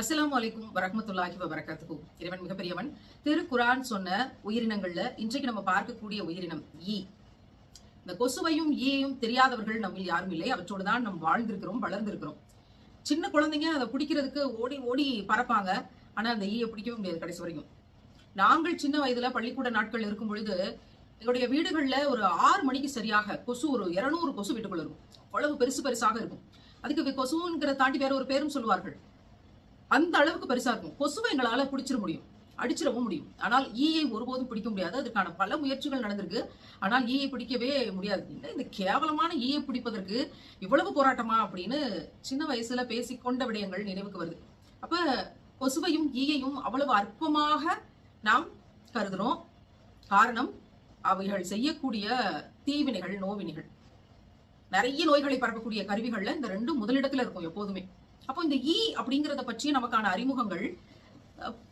அஸ்லாம் அலைக்கும் வரமத்துல்லாஹி வபரகாத்துஹு. இறைவன் மிகப்பெரியவன். திருக்குரான் சொன்ன உயிரினங்கள்ல இன்றைக்கு நம்ம பார்க்கக்கூடிய உயிரினம் ஈ. இந்த கொசுவையும் ஈயையும் தெரியாதவர்கள் நம்ம யாரும் இல்லை. அவற்றோடு தான் நாம் வாழ்ந்திருக்கிறோம் வளர்ந்திருக்கிறோம். சின்ன குழந்தைங்க அதை பிடிக்கிறதுக்கு ஓடி ஓடி பறப்பாங்க. ஆனா அந்த ஈயை பிடிக்கவே முடியாது கடைசி வரைக்கும். நாங்கள் சின்ன வயதுல பள்ளிக்கூட நாட்கள் இருக்கும் பொழுது எங்களுடைய வீடுகள்ல ஒரு ஆறு மணிக்கு சரியாக கொசு ஒரு இருநூறு கொசு வீட்டுக்குள்ள இருக்கும். அவ்வளவு பெருசு பெருசாக இருக்கும். அதுக்கு கொசுங்கிற தாண்டி வேற ஒரு பேரும் சொல்லுவார்கள். அந்த அளவுக்கு பெருசா இருக்கும். கொசுவை எங்களால் பிடிச்சிட முடியும். அடிச்சிடவும் முடியும். ஆனால் ஈயை ஒருபோதும் பிடிக்க முடியாது. அதுக்கான பல முயற்சிகள் நடந்திருக்கு. ஆனால் ஈயை பிடிக்கவே முடியாது. என்ன இந்த கேவலமான ஈயை பிடிப்பதற்கு இவ்வளவு போராட்டமா அப்படின்னு சின்ன வயசுல பேசிக்கொண்ட விடயங்கள் நினைவுக்கு வருது. அப்ப கொசுவையும் ஈயையும் அவ்வளவு அற்பமாக நாம் கருதுறோம். காரணம் அவைகள் செய்யக்கூடிய தீவினைகள் நோவினைகள். நிறைய நோய்களை பரப்பக்கூடிய கருவிகள்ல இந்த ரெண்டும் முதலிடத்துல இருக்கும் எப்போதுமே. அப்போ இந்த ஈ அப்படிங்கிறத பற்றி நமக்கான அறிமுகங்கள்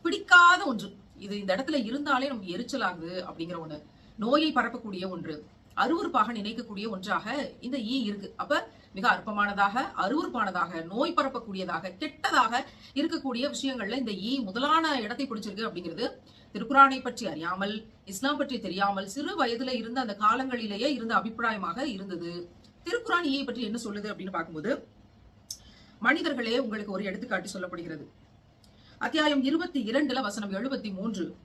பிடிக்காத ஒன்று. இது இந்த இடத்துல இருந்தாலே நமக்கு எரிச்சல் ஆகுது அப்படிங்கிற ஒன்று நோயை பரப்பக்கூடிய ஒன்று. அருவருப்பாக நினைக்கக்கூடிய ஒன்றாக இந்த ஈ இருக்கு. அப்ப மிக அற்பமானதாக அருவருப்பானதாக நோய் பரப்பக்கூடியதாக கெட்டதாக இருக்கக்கூடிய விஷயங்கள்ல இந்த ஈ முதலான இடத்தை பிடிச்சிருக்கு அப்படிங்கிறது திருக்குறானை பற்றி அறியாமல் இஸ்லாம் பற்றி தெரியாமல் சிறு வயதுல இருந்த அந்த காலங்களிலேயே இருந்த அபிப்பிராயமாக இருந்தது. திருக்குறான் ஈயை பற்றி என்ன சொல்லுது அப்படின்னு பார்க்கும்போது மனிதர்களே உங்களுக்கு ஒரு எடுத்துக்காட்டு சொல்லப்படுகிறது. அத்தியாயம் இருபத்தி இரண்டுல வசனம் எழுபத்தி மூன்று.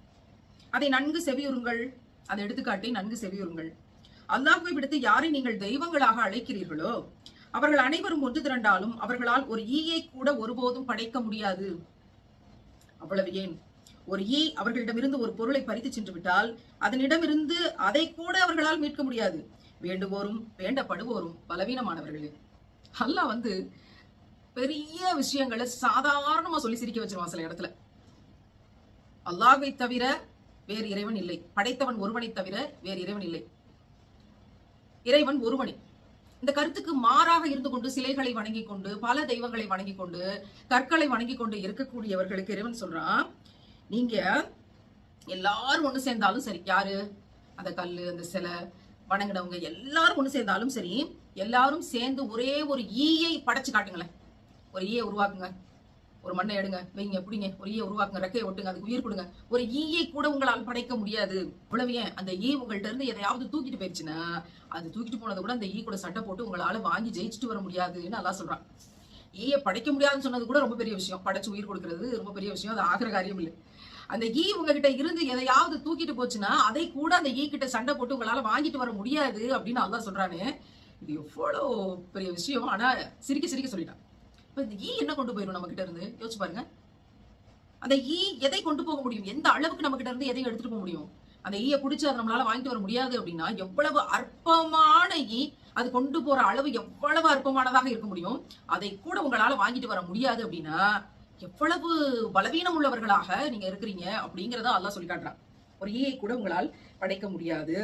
அதை நன்கு செவியுறுங்கள். அந்த எடுத்துக்காட்டை நன்கு செவியுறுங்கள். அல்லாஹ்வை விடுத்து யாரை நீங்கள் தெய்வங்களாக அழைக்கிறீர்களோ அவர்கள் அனைவரும் ஒன்று திரண்டாலும் அவர்களால் ஒரு ஈயை கூட ஒருபோதும் படைக்க முடியாது. அவ்வளவு ஏன்? ஒரு ஈ அவர்களிடமிருந்து ஒரு பொருளை பறித்து சென்று விட்டால் அதனிடமிருந்து அதை கூட அவர்களால் மீட்க முடியாது. வேண்டுவோரும் வேண்டப்படுவோரும் பலவீனமானவர்களே. அல்லாஹ் வந்து பெரிய விஷயங்களை சாதாரணமா சொல்லி சிரிக்க வச்சிருவான் சில இடத்துல. அல்லாஹை தவிர வேறு இறைவன் இல்லை. படைத்தவன் ஒருவனை தவிர வேறு இறைவன் இல்லை. இறைவன் ஒருவனே. இந்த கருத்துக்கு மாறாக இருந்து கொண்டு சிலைகளை வணங்கி கொண்டு பல தெய்வங்களை வணங்கி கொண்டு கற்களை வணங்கி கொண்டு இருக்கக்கூடியவர்களுக்கு இறைவன் சொல்றான் நீங்க எல்லாரும் ஒண்ணு சேர்ந்தாலும் சரி யாரு? அந்த கல்லு அந்த சிலை வணங்கினவங்க எல்லாரும் ஒண்ணு சேர்ந்தாலும் சரி எல்லாரும் சேர்ந்து ஒரே ஒரு ஈயை படைச்சு காட்டுங்களேன். ஒரு ஈயை உருவாக்குங்க. ஒரு மண்ணை எடுங்க வைங்க பிடிங்க. ஒரு ஈயை உருவாக்குங்க ரெக்கையை ஒட்டுங்க அதுக்கு உயிர் கொடுங்க. ஒரு ஈயை கூட உங்களால் படைக்க முடியாது. இவ்வளவு ஏன்? அந்த ஈ உங்கள்கிட்ட இருந்து எதையாவது தூக்கிட்டு போயிடுச்சுன்னா அது தூக்கிட்டு போனது கூட அந்த ஈ கூட சட்டை போட்டு உங்களால வாங்கி ஜெயிச்சுட்டு வர முடியாதுன்னு அதான் சொல்றான். ஈயை படைக்க முடியாதுன்னு சொன்னது கூட ரொம்ப பெரிய விஷயம். படைச்சு உயிர் கொடுக்கறது ரொம்ப பெரிய விஷயம். அது ஆகிற காரியம் இல்லை. அந்த ஈ உங்ககிட்ட இருந்து எதையாவது தூக்கிட்டு போச்சுன்னா அதை கூட அந்த ஈ கிட்ட சண்டை போட்டு உங்களால வாங்கிட்டு வர முடியாது அப்படின்னு அதான் சொல்றானே. இது எவ்வளோ பெரிய விஷயம். ஆனா சிரிக்க சிரிக்க சொல்லிட்டான். இப்போ இந்த ஈ என்ன கொண்டு போயிடும் நம்ம கிட்ட இருந்து? யோசிச்சு பாருங்க. அந்த ஈ எதை கொண்டு போக முடியும்? எந்த அளவுக்கு நம்ம கிட்ட இருந்து எதையும் எடுத்துட்டு போக முடியும்? அந்த e ஈயை பிடிச்சி அதை நம்மளால வாங்கிட்டு வர முடியாது அப்படின்னா எவ்வளவு அற்பமான ஈ அது கொண்டு போற அளவு எவ்வளவு அற்பமானதாக இருக்க முடியும்? அதை கூட உங்களால வாங்கிட்டு வர முடியாது அப்படின்னா எவ்வளவு பலவீனம் உள்ளவர்களாக நீங்க இருக்கிறீங்க அப்படிங்கறத அல்லா சொல்லி காட்டுறான். ஒரு ஈயை கூட உங்களால் படைக்க முடியாது.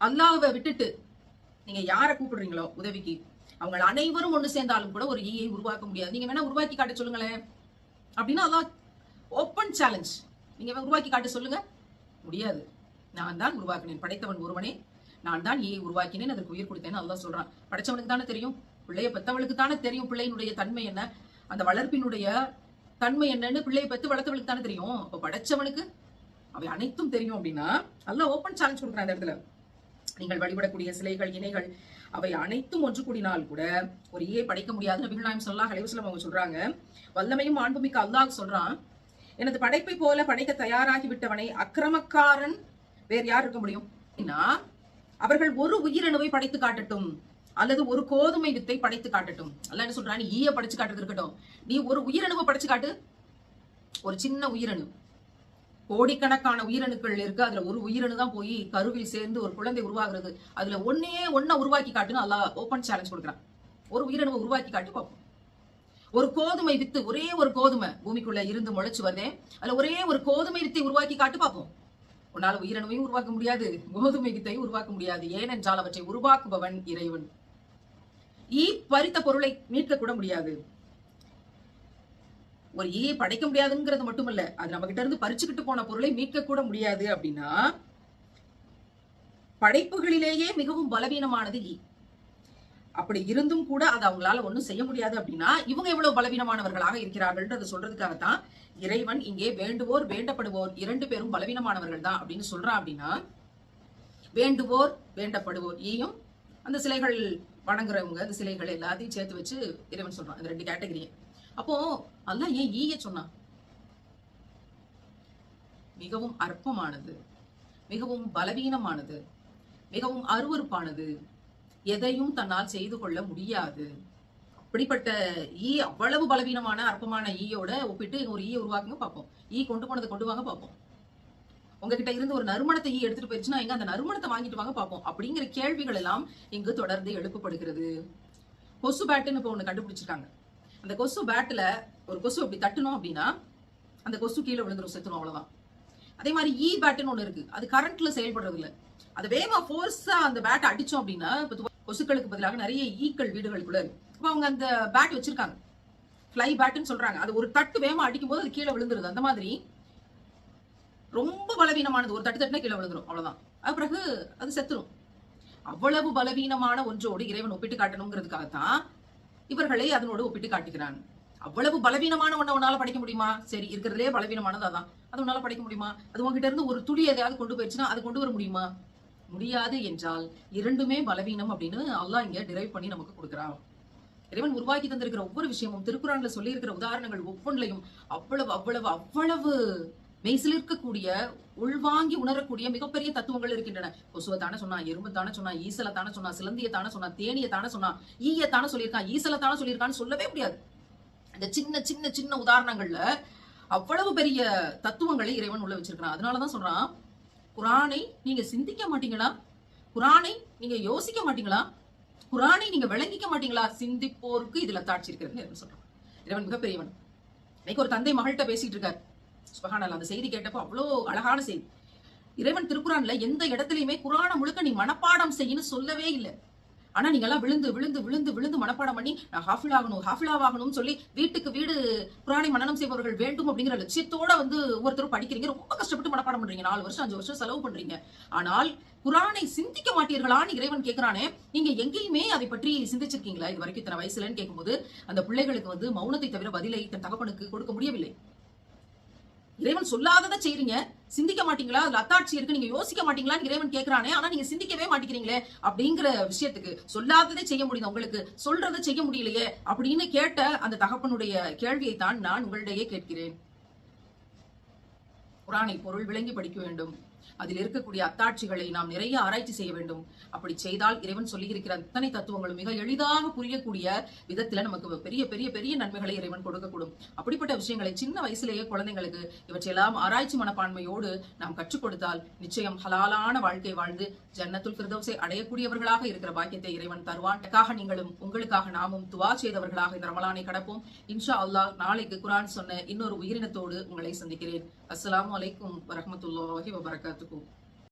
அல்லாவை விட்டுட்டு நீங்க யாரை கூப்பிடுறீங்களோ உதவிக்கு அவங்க அனைவரும் ஒன்று சேர்ந்தாலும் கூட ஒரு ஈயை உருவாக்க முடியாது. நீங்க வேணா உருவாக்கி காட்ட சொல்லுங்களேன். அப்படின்னா அதான் ஓப்பன் சேலஞ்ச் நீங்க உருவாக்கி காட்ட சொல்லுங்க. முடியாது. நான் தான் உருவாக்கினேன். படைத்தவன் ஒருவனே. நான் தான் ஈயை உருவாக்கினேன். அதற்கு உயிர் கொடுத்தேன்னு அல்லாஹ் சொல்றான். படைச்சவனுக்கு தானே தெரியும்? பிள்ளைய பெத்தவளுக்கு தானே தெரியும்? பிள்ளையினுடைய தன்மை என்ன? அந்த வளர்ப்பினுடைய தன்மை என்னன்னு பிள்ளையை பெத்து வளர்த்தவளுக்கு தானே தெரியும்? அப்ப படைச்சவனுக்கு அவை அனைத்தும் தெரியும் அப்படின்னா நல்லா ஓப்பன் சேலஞ்ச் கொடுக்குறேன் அந்த இடத்துல. நீங்கள் வழிபடக்கூடிய சிலைகள் இணைகள் அவை அனைத்தும் ஒன்று கூடினால் கூட ஒரு ஈயை படைக்க முடியாது நபிகள் நாயம் சொல்லா அலைவசலம் அவங்க சொல்றாங்க. வல்லமையும் மாண்புமிக்க அல்லாஹ் சொல்றான் எனது படைப்பை போல படைக்க தயாராகி விட்டவனை அக்கிரமக்காரன் வேறு யார் இருக்க முடியும்? அவர்கள் ஒரு உயிரணுவை படைத்து காட்டட்டும் அல்லது ஒரு கோதுமை வித்தை படைத்து காட்டட்டும். அல்ல என்ன சொல்றான்? ஈய படைச்சு காட்டுறது இருக்கட்டும். நீ ஒரு உயிரணுவை படைச்சு காட்டு. ஒரு சின்ன உயிரணு கோடிக்கணக்கான உயிரணுக்கள் இருக்கு. அதுல ஒரு உயிரணு தான் போய் கருவில் சேர்ந்து ஒரு குழந்தை உருவாகிறது. அதுல ஒன்னே ஒன்ன உருவாக்கி காட்டுன்னு அல்லாஹ் ஓப்பன் சேலஞ்ச் கொடுக்குறான். ஒரு உயிரணுவை உருவாக்கி காட்டு பார்ப்போம். ஒரு கோதுமை வித்து ஒரே ஒரு கோதுமை பூமிக்குள்ள இருந்து முளைச்சு வருதே. அதுல ஒரே ஒரு கோதுமை வித்தை உருவாக்கி காட்டு பார்ப்போம். உன்னால உயிரணுவையும் உருவாக்க முடியாது கோதுமை வித்தையும் உருவாக்க முடியாது. ஏனென்றால் அவற்றை உருவாக்குபவன் இறைவன். ஈ பறித்த பொருளை மீட்க கூட முடியாது. ஒரு ஈயை படைக்க முடியாதுங்கிறது மட்டுமல்ல அது நம்ம கிட்ட இருந்து பறிச்சுக்கிட்டு போன பொருளை மீட்க கூட முடியாது அப்படின்னா படைப்புகளிலேயே மிகவும் பலவீனமானது ஈ அப்படி இருந்தும் கூட அது அவங்களால ஒண்ணும் செய்ய முடியாது அப்படின்னா இவங்க எவ்வளவு பலவீனமானவர்களாக இருக்கிறார்கள்ன்றது சொல்றதுக்காகத்தான் இறைவன் இங்கே வேண்டுவோர் வேண்டப்படுவோர் இரண்டு பேரும் பலவீனமானவர்கள் தான் அப்படின்னு சொல்றான் அப்படின்னா வேண்டுவோர் வேண்டப்படுவோர் ஈயும் அந்த சிலைகள் வணங்குறவங்க அந்த சிலைகள் எல்லாத்தையும் சேர்த்து வச்சு இறைவன் சொல்றான். அந்த ரெண்டு கேட்டகரியை அப்போ அல்லாஹ் ஏன் ஈய சொன்னான்? மிகவும் அற்பமானது மிகவும் பலவீனமானது மிகவும் அருவருப்பானது எதையும் தன்னால் செய்து கொள்ள முடியாது. அப்படிப்பட்ட ஈ அவ்வளவு பலவீனமான அற்பமான ஈயோட ஒப்பிட்டு ஒரு ஈயை உருவாக்குங்க பார்ப்போம். ஈ கொண்டு போனதை கொண்டு வாங்க பார்ப்போம். உங்ககிட்ட இருந்து ஒரு நறுமணத்தை ஈ எடுத்துட்டு போயிடுச்சுன்னா எங்க அந்த நறுமணத்தை வாங்கிட்டு வாங்க பார்ப்போம். அப்படிங்கிற கேள்விகள் எல்லாம் இங்கு தொடர்ந்து எழுப்பப்படுகிறது. கொசு பேட்டுன்னு இப்போ ஒன்று கண்டுபிடிச்சிருக்காங்க. அந்த கொசு பேட்டில் ஒரு கொசு அப்படி தட்டணும் அப்படின்னா அந்த கொசு கீழே விழுந்துரும் செத்துணும் அவ்வளவுதான். அதே மாதிரி e ஈ பேட்டுன்னு ஒன்று இருக்கு. அது கரண்ட்ல செயல்படுறது அது வேகமா ஃபோர்ஸா அந்த பேட்டை அடிச்சோம் அப்படின்னா இப்போ கொசுக்களுக்கு பதிலாக நிறைய ஈக்கள் வீடுகளுக்குள்ள இருக்கு. இப்போ அவங்க அந்த பேட் வச்சிருக்காங்க. ஃப்ளை பேட்டுன்னு சொல்றாங்க. அது ஒரு தட்டு வேகமாக அடிக்கும் போது அது கீழே விழுந்துருது. அந்த மாதிரி ரொம்ப பலவீனமானது. ஒரு தட்டு தட்டுனா கீழே விழுந்துரும். அவ்வளவுதான். அது பிறகு அது செத்துரும். அவ்வளவு பலவீனமான ஒன்றோடு இறைவன் ஒப்பிட்டு காட்டணுங்கிறதுக்காகத்தான் இவர்களை அதனோடு ஒப்பிட்டு காட்டுகிறான். அவ்வளவு பலவீனமான ஒண்ண உன்னால படிக்க முடியுமா? சரி இருக்கிறதுலே பலவீனமானது அதான். அது உன்னால படிக்க முடியுமா? அது உங்ககிட்ட இருந்து ஒரு துளி எதையாவது கொண்டு போயிடுச்சுன்னா அது கொண்டு வர முடியுமா? முடியாது என்றால் இரண்டுமே பலவீனம் அப்படின்னு அல்லாஹ் இங்க டிரைவ் பண்ணி நமக்கு கொடுக்குறான். இறைவன் உருவாக்கி தந்திருக்கிற ஒவ்வொரு விஷயமும் திருக்குறான்ல சொல்லி இருக்கிற உதாரணங்கள் ஒவ்வொன்றையும் அவ்வளவு அவ்வளவு அவ்வளவு மெய்சிலிருக்கக்கூடிய உள்வாங்கி உணரக்கூடிய மிகப்பெரிய தத்துவங்கள் இருக்கின்றன. கொசுவை தானே சொன்னா எறும்பு தானே சொன்னா ஈசலை தானே சொன்னா சிலந்தியை தானே சொன்னா தேனியை தானே சொன்னா ஈய தானே சொல்லியிருக்கான் ஈசலை தானே சொல்லியிருக்கான்னு சொல்லவே முடியாது. இந்த சின்ன சின்ன சின்ன உதாரணங்கள்ல அவ்வளவு பெரிய தத்துவங்களை இறைவன் உள்ள வச்சிருக்கிறான். அதனாலதான் சொல்றான் குரானை நீங்க சிந்திக்க மாட்டீங்களா? குரானை நீங்க யோசிக்க மாட்டீங்களா? குரானை நீங்க விளங்கிக்க மாட்டீங்களா? சிந்திப்போருக்கு இதுல தாட்சி இருக்கிறது இறைவன் சொல்றான். இறைவன் மிகப்பெரியவன். இன்னைக்கு ஒரு தந்தை மகள்கிட்ட பேசிட்டு இருக்காரு. சுபஹானல்லாஹ் அந்த செய்தி கேட்டப்போ அவ்வளோ அழகான செய்தி. இறைவன் திருக்குறான்ல எந்த இடத்துலையுமே குரானை முழுக்க நீ மனப்பாடம் செய்யன்னு சொல்லவே இல்லை. ஆனா நீங்க எல்லாம் விழுந்து விழுந்து விழுந்து விழுந்து மனப்பாடம் பண்ணி நான் ஹாஃபில் ஆகணும் ஹாஃபில் ஆகணும்னு சொல்லி வீட்டுக்கு வீடு குரானை மனநம் செய்பவர்கள் வேண்டும் அப்படிங்கிற லட்சியத்தோட வந்து ஒவ்வொருத்தரும் படிக்கிறீங்க. ரொம்ப கஷ்டப்பட்டு மனப்பாடம் பண்றீங்க. நாலு வருஷம் அஞ்சு வருஷம் செலவு பண்றீங்க. ஆனால் குரானை சிந்திக்க மாட்டீர்களான்னு இறைவன் கேட்கிறானே நீங்க எங்கேயுமே அதை பற்றி சிந்திச்சிருக்கீங்களா? இது வரைக்கும் இத்தனை வயசுலன்னு கேட்கும்போது அந்த பிள்ளைகளுக்கு வந்து மௌனத்தை தவிர பதிலை தன் தகப்பனுக்கு கொடுக்க முடியவில்லை. இறைவன் சொல்லாததை செய்றீங்க. சிந்திக்க மாட்டீங்களா? அதுல அத்தாட்சி இருக்கு நீங்க யோசிக்க மாட்டீங்களான்னு இறைவன் கேட்கிறானே ஆனா நீங்க சிந்திக்கவே மாட்டேங்கிறீங்களே அப்படிங்கிற விஷயத்துக்கு சொல்லாததை செய்ய முடியுது உங்களுக்கு? சொல்றதை செய்ய முடியலையே அப்படின்னு கேட்ட அந்த தகப்பனுடைய கேள்வியை தான் நான் உங்களிடையே கேட்கிறேன். குரானை பொருள் விளங்கி படிக்க வேண்டும். அதில் இருக்கக்கூடிய அத்தாட்சிகளை நாம் நிறைய ஆராய்ச்சி செய்ய வேண்டும். அப்படி செய்தால் இறைவன் சொல்லியிருக்கிற அத்தனை தத்துவங்களும் மிக எளிதாக புரியக்கூடிய விதத்துல நமக்கு பெரிய பெரிய பெரிய நன்மைகளை இறைவன் கொடுக்கக்கூடும். அப்படிப்பட்ட விஷயங்களை சின்ன வயசுலேயே குழந்தைங்களுக்கு இவற்றையெல்லாம் ஆராய்ச்சி மனப்பான்மையோடு நாம் கற்றுக் கொடுத்தால் நிச்சயம் ஹலாலான வாழ்க்கை வாழ்ந்து ஜன்னத்துல் ஃபிர்தௌஸை அடையக்கூடியவர்களாக இருக்கிற பாக்கியத்தை இறைவன் தருவான். நீங்களும் உங்களுக்காக நாமும் துவா செய்தவர்களாக இந்த ரமலானை கடப்போம். இன்ஷா அல்லாஹ் நாளைக்கு குரான் சொன்ன இன்னொரு உயிரினத்தோடு உங்களை சந்திக்கிறேன். அஸ்ஸலாமு அலைக்கும் とこ